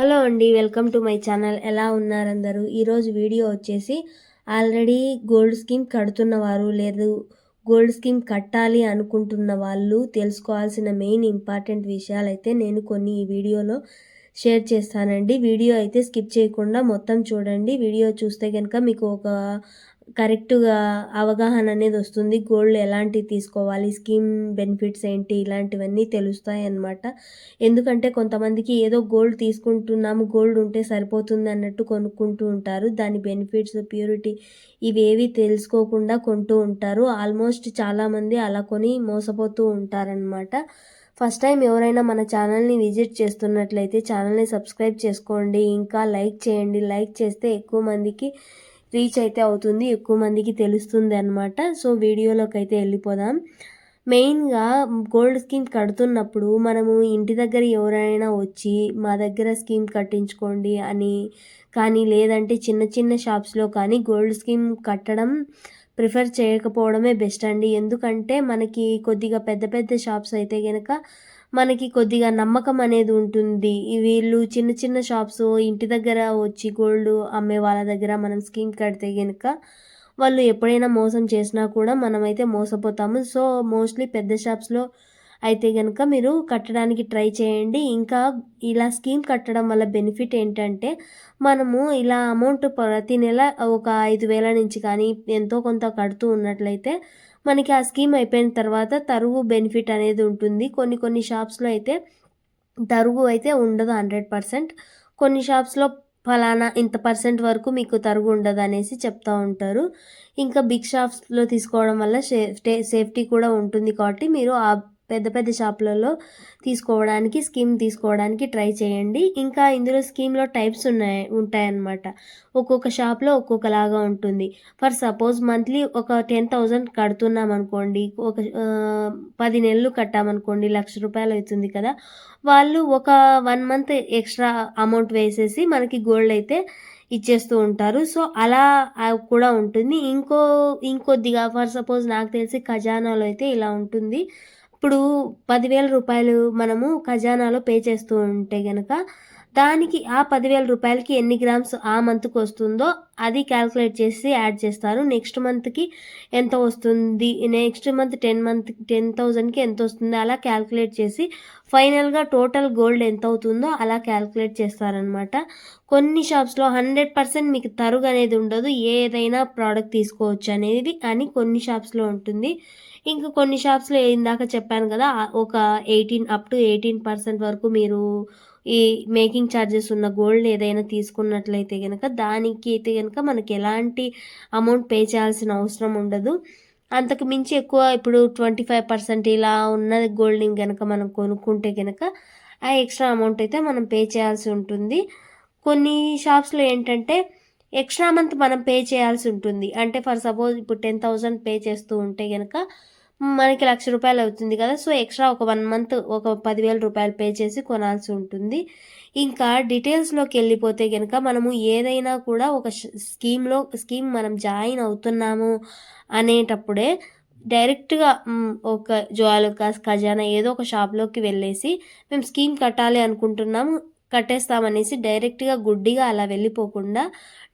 Hello అండి welcome to my channel. ఎలా ఉన్నారు అందరూ ఈరోజు వీడియో వచ్చేసి ఆల్రెడీ గోల్డ్ స్కీమ్ కడుతున్నవారు లేదు గోల్డ్ స్కీమ్ కట్టాలి అనుకుంటున్న వాళ్ళు తెలుసుకోవాల్సిన మెయిన్ ఇంపార్టెంట్ విషయాలు అయితే నేను కొన్ని ఈ వీడియోలో షేర్ చేస్తానండి. వీడియో అయితే స్కిప్ చేయకుండా మొత్తం చూడండి. వీడియో చూస్తే కనుక మీకు ఒక కరెక్ట్గా అవగాహన అనేది వస్తుంది. గోల్డ్ ఎలాంటివి తీసుకోవాలి? స్కీమ్ బెనిఫిట్స్ ఏంటి? ఇలాంటివన్నీ తెలుస్తాయి అన్నమాట. ఎందుకంటే కొంతమందికి ఏదో గోల్డ్ తీసుకుంటున్నాము గోల్డ్ ఉంటే సరిపోతుంది అన్నట్టు కొనుక్కుంటూ ఉంటారు. దాని బెనిఫిట్స్ ప్యూరిటీ ఇవేవి తెలుసుకోకుండా కొంటూ ఉంటారు. ఆల్మోస్ట్ చాలామంది అలా కొని మోసపోతూ ఉంటారనమాట ఫస్ట్ టైం ఎవరైనా మన ఛానల్ని విజిట్ చేస్తున్నట్లయితే ఛానల్ని సబ్స్క్రైబ్ చేసుకోండి. ఇంకా లైక్ చేయండి. లైక్ చేస్తే ఎక్కువ మందికి రీచ్ అయితే అవుతుంది ఎక్కువ మందికి తెలుస్తుంది అనమాట సో వీడియోలోకి అయితే వెళ్ళిపోదాం. మెయిన్గా గోల్డ్ స్కీమ్ కడుతున్నప్పుడు మనము ఇంటి దగ్గర ఎవరైనా వచ్చి మా దగ్గర స్కీమ్ కట్టించుకోండి అని కానీ లేదంటే చిన్న చిన్న షాప్స్లో కానీ గోల్డ్ స్కీమ్ కట్టడం ప్రిఫర్ చేయకపోవడమే బెస్ట్ అండి. ఎందుకంటే మనకి కొద్దిగా పెద్ద పెద్ద షాప్స్ అయితే కనుక మనకి కొద్దిగా నమ్మకం అనేది ఉంటుంది. వీళ్ళు చిన్న చిన్న షాప్స్ ఇంటి దగ్గర వచ్చి గోల్డ్ అమ్మే వాళ్ళ దగ్గర మనం స్కీమ్ కడితే కనుక వాళ్ళు ఎప్పుడైనా మోసం చేసినా కూడా మనమైతే మోసపోతాము. సో మోస్ట్లీ పెద్ద షాప్స్లో అయితే కనుక మీరు కట్టడానికి ట్రై చేయండి. ఇంకా ఇలా స్కీమ్ కట్టడం వల్ల బెనిఫిట్ ఏంటంటే మనము ఇలా అమౌంట్ ప్రతి నెల ఒక ఐదు వేల నుంచి కానీ ఎంతో కొంత కడుతూ ఉన్నట్లయితే మనకి ఆ స్కీమ్ అయిపోయిన తర్వాత తరుగు బెనిఫిట్ అనేది ఉంటుంది. కొన్ని కొన్ని షాప్స్లో అయితే తరుగు అయితే ఉండదు హండ్రెడ్ పర్సెంట్. కొన్ని షాప్స్లో ఫలానా ఇంత పర్సెంట్ వరకు మీకు తరుగు ఉండదు అనేసి చెప్తూ ఉంటారు. ఇంకా బిగ్ షాప్స్లో తీసుకోవడం వల్ల సేఫ్టీ సేఫ్టీ కూడా ఉంటుంది కాబట్టి మీరు ఆ పెద్ద పెద్ద షాపులలో తీసుకోవడానికి స్కీమ్ తీసుకోవడానికి ట్రై చేయండి. ఇంకా ఇందులో స్కీమ్లో టైప్స్ ఉన్నాయి ఉంటాయన్నమాట. ఒక్కొక్క షాప్లో ఒక్కొక్కలాగా ఉంటుంది. ఫర్ సపోజ్ మంత్లీ ఒక టెన్ థౌజండ్ కడుతున్నాం అనుకోండి ఒక పది నెలలు కట్టామనుకోండి లక్ష రూపాయలు అవుతుంది కదా. వాళ్ళు ఒక వన్ మంత్ ఎక్స్ట్రా అమౌంట్ వేసేసి మనకి గోల్డ్ అయితే ఇచ్చేస్తూ ఉంటారు. సో అలా కూడా ఉంటుంది. ఇంకో ఇంకొద్దిగా ఫర్ సపోజ్ నాకు తెలిసి ఖజానాలో అయితే ఇలా ఉంటుంది. ఇప్పుడు పదివేల రూపాయలు మనము ఖజానాలో పే చేస్తూ ఉంటే కనుక దానికి ఆ పదివేల రూపాయలకి ఎన్ని గ్రామ్స్ ఆ మంత్కి వస్తుందో అది క్యాల్కులేట్ చేసి యాడ్ చేస్తారు. నెక్స్ట్ మంత్కి ఎంత వస్తుంది? Next month ten month ten థౌజండ్కి ఎంత వస్తుంది? అలా క్యాల్కులేట్ చేసి ఫైనల్గా టోటల్ గోల్డ్ ఎంత అవుతుందో అలా క్యాల్కులేట్ చేస్తారనమాట కొన్ని షాప్స్లో హండ్రెడ్ పర్సెంట్ మీకు తరుగు అనేది ఉండదు. ఏదైనా ప్రోడక్ట్ తీసుకోవచ్చు అనేది అని కొన్ని షాప్స్లో ఉంటుంది. ఇంకా కొన్ని షాప్స్లో ఇందాక చెప్పాను కదా ఒక eighteen up to eighteen percent వరకు మీరు ఈ మేకింగ్ ఛార్జెస్ ఉన్న గోల్డ్ ఏదైనా తీసుకున్నట్లయితే కనుక దానికి అయితే కనుక మనకి ఎలాంటి అమౌంట్ పే చేయాల్సిన అవసరం ఉండదు. అంతకు మించి ఎక్కువ ఇప్పుడు ట్వంటీ ఫైవ్ పర్సెంట్ ఇలా ఉన్న గోల్డ్ని కనుక మనం కొనుక్కుంటే కనుక ఆ ఎక్స్ట్రా అమౌంట్ అయితే మనం పే చేయాల్సి ఉంటుంది. కొన్ని షాప్స్లో ఏంటంటే ఎక్స్ట్రా మంత్ మనం పే చేయాల్సి ఉంటుంది. అంటే ఫర్ సపోజ్ ఇప్పుడు టెన్ థౌజండ్ పే చేస్తూ ఉంటే కనుక మనకి లక్ష రూపాయలు అవుతుంది కదా సో ఎక్స్ట్రా ఒక వన్ మంత్ ఒక పదివేల రూపాయలు పే చేసి కొనాల్సి ఉంటుంది. ఇంకా డీటెయిల్స్లోకి వెళ్ళిపోతే కనుక మనము ఏదైనా కూడా ఒక స్కీమ్లో స్కీమ్ మనం జాయిన్ అవుతున్నాము అనేటప్పుడే డైరెక్ట్గా ఒక జ్వాలకాస్ ఖజానా ఏదో ఒక షాప్లోకి వెళ్ళేసి మేము స్కీమ్ కట్టాలి అనుకుంటున్నాము కట్టేస్తామనేసి డైరెక్ట్గా గుడ్డిగా అలా వెళ్ళిపోకుండా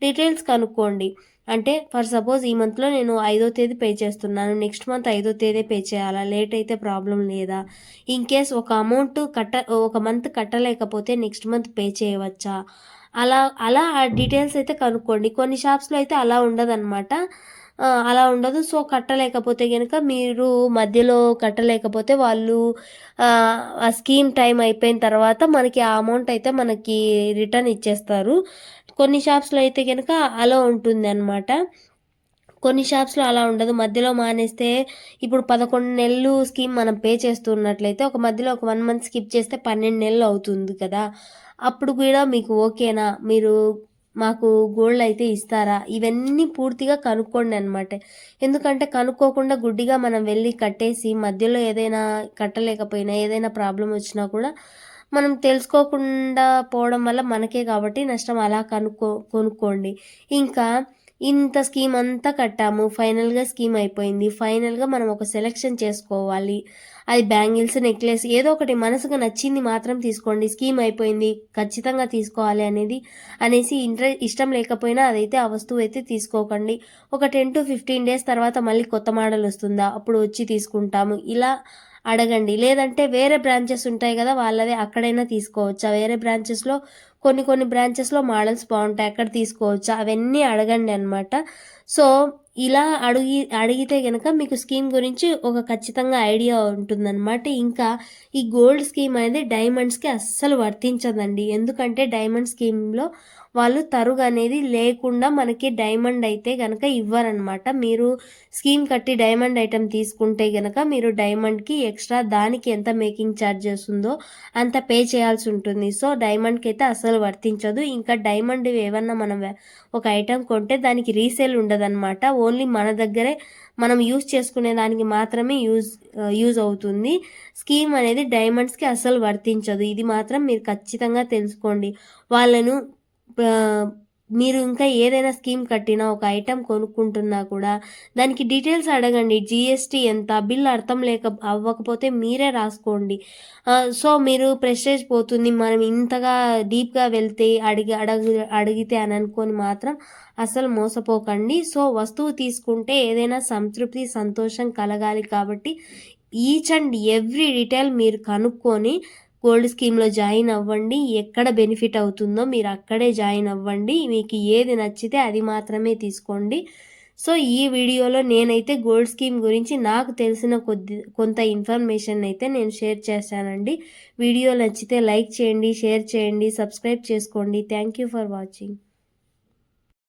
డీటెయిల్స్ కనుక్కోండి. అంటే ఫర్ సపోజ్ ఈ మంత్లో నేను ఐదో తేదీ పే చేస్తున్నాను నెక్స్ట్ మంత్ ఐదో తేదీ పే చేయాలా? లేట్ అయితే ప్రాబ్లం లేదా? ఇన్ కేస్ ఒక అమౌంట్ కట్ట ఒక మంత్ కట్టలేకపోతే నెక్స్ట్ మంత్ పే చేయవచ్చా? అలా అలా ఆ డీటెయిల్స్ అయితే కనుక్కోండి. కొన్ని షాప్స్లో అయితే అలా ఉండదన్నమాట. అలా ఉండదు. సో కట్టలేకపోతే కనుక మీరు మధ్యలో కట్టలేకపోతే వాళ్ళు ఆ స్కీమ్ టైం అయిపోయిన తర్వాత మనకి ఆ అమౌంట్ అయితే మనకి రిటర్న్ ఇచ్చేస్తారు. కొన్ని షాప్స్లో అయితే కనుక అలా ఉంటుంది అనమాట కొన్ని షాప్స్లో అలా ఉండదు. మధ్యలో మానేస్తే ఇప్పుడు పదకొండు నెలలు స్కీమ్ మనం పే చేస్తున్నట్లయితే ఒక మధ్యలో ఒక వన్ మంత్ స్కిప్ చేస్తే పన్నెండు నెలలు అవుతుంది కదా. అప్పుడు కూడా మీకు ఓకేనా? మీరు మాకు గోల్డ్ అయితే ఇస్తారా? ఇవన్నీ పూర్తిగా కనుక్కోండి అనమాట ఎందుకంటే కనుక్కోకుండా గుడ్డిగా మనం వెళ్ళి కట్టేసి మధ్యలో ఏదైనా కట్టలేకపోయినా ఏదైనా ప్రాబ్లం వచ్చినా కూడా మనం తెలుసుకోకుండా పోవడం వల్ల మనకే కాబట్టి నష్టం. అలా కనుక్కో కొనుక్కోండి. ఇంకా ఇంత స్కీమ్ అంతా కట్టాము ఫైనల్గా స్కీమ్ అయిపోయింది. ఫైనల్గా మనం ఒక సెలెక్షన్ చేసుకోవాలి. అది బ్యాంగిల్స్ నెక్లెస్ ఏదో ఒకటి మనసుకు నచ్చింది మాత్రం తీసుకోండి. స్కీమ్ అయిపోయింది ఖచ్చితంగా తీసుకోవాలి అనేది అనేసి ఇంట్రె ఇష్టం లేకపోయినా అదైతే ఆ వస్తువు అయితే తీసుకోకండి. ఒక టెన్ టు ఫిఫ్టీన్ డేస్ తర్వాత మళ్ళీ కొత్త మోడల్ వస్తుందా? అప్పుడు వచ్చి తీసుకుంటాము. ఇలా అడగండి. లేదంటే వేరే బ్రాంచెస్ ఉంటాయి కదా వాళ్ళవే అక్కడైనా తీసుకోవచ్చా? వేరే బ్రాంచెస్లో కొన్ని కొన్ని బ్రాంచెస్లో మోడల్స్ బాగుంటాయి అక్కడ తీసుకోవచ్చు? అవన్నీ అడగండి అనమాట సో ఇలా అడిగి అడిగితే కనుక మీకు స్కీమ్ గురించి ఒక ఖచ్చితంగా ఐడియా ఉంటుందన్నమాట. ఇంకా ఈ గోల్డ్ స్కీమ్ అనేది డైమండ్స్కి అస్సలు వర్తించదండి. ఎందుకంటే డైమండ్ స్కీమ్లో వాళ్ళు తరుగు అనేది లేకుండా మనకి డైమండ్ అయితే కనుక ఇవ్వరనమాట మీరు స్కీమ్ కట్టి డైమండ్ ఐటెం తీసుకుంటే కనుక మీరు డైమండ్కి ఎక్స్ట్రా దానికి ఎంత మేకింగ్ ఛార్జెస్ ఉందో అంత పే చేయాల్సి ఉంటుంది. సో డైమండ్కి అయితే అసలు అసలు వర్తించదు. ఇంకా డైమండ్ ఏమన్నా మనం ఒక ఐటెం కొంటే దానికి రీసేల్ ఉండదన్నమాట. ఓన్లీ మన దగ్గరే మనం యూజ్ చేసుకునే దానికి మాత్రమే యూజ్ యూజ్ అవుతుంది. స్కీమ్ అనేది డైమండ్స్కి అసలు వర్తించదు. ఇది మాత్రం మీరు ఖచ్చితంగా తెలుసుకోండి. వాళ్ళను మీరు ఇంకా ఏదైనా స్కీమ్ కట్టినా ఒక ఐటెం కొనుక్కుంటున్నా కూడా దానికి డీటెయిల్స్ అడగండి. జిఎస్టీ ఎంత? బిల్ అర్థం లేక అవ్వకపోతే మీరే రాసుకోండి. సో మీరు ప్రెస్టేజ్ పోతుంది. మనం ఇంతగా డీప్గా వెళ్తే అడిగి అడగ అడిగితే అని అనుకొని మాత్రం అసలు మోసపోకండి. సో వస్తువు తీసుకుంటే ఏదైనా సంతృప్తి సంతోషం కలగాలి కాబట్టి ఈచ్ అండ్ ఎవ్రీ డీటెయిల్ మీరు కనుక్కొని గోల్డ్ స్కీమ్లో జాయిన్ అవ్వండి. ఎక్కడ బెనిఫిట్ అవుతుందో మీరు అక్కడే జాయిన్ అవ్వండి. మీకు ఏది నచ్చితే అది మాత్రమే తీసుకోండి. సో ఈ వీడియోలో నేనైతే గోల్డ్ స్కీమ్ గురించి నాకు తెలిసిన కొద్ది కొంత ఇన్ఫర్మేషన్ అయితే నేను షేర్ చేశానండి. వీడియో నచ్చితే లైక్ చేయండి షేర్ చేయండి సబ్స్క్రైబ్ చేసుకోండి. Thank you for watching.